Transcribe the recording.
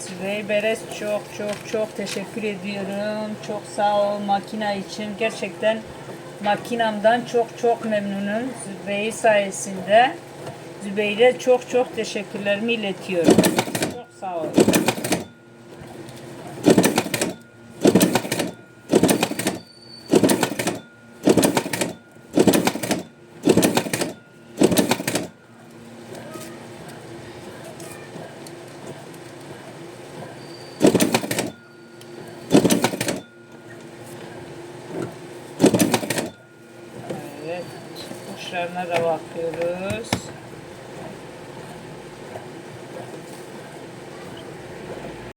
Zübeyir'e çok çok çok teşekkür ediyorum. Çok sağ ol makina için. Gerçekten makinamdan çok çok memnunum. Zübeyir sayesinde. Zübeyir'e çok çok teşekkürlerimi iletiyorum. Çok sağ ol. Evet. Kuşlarına da bakıyoruz.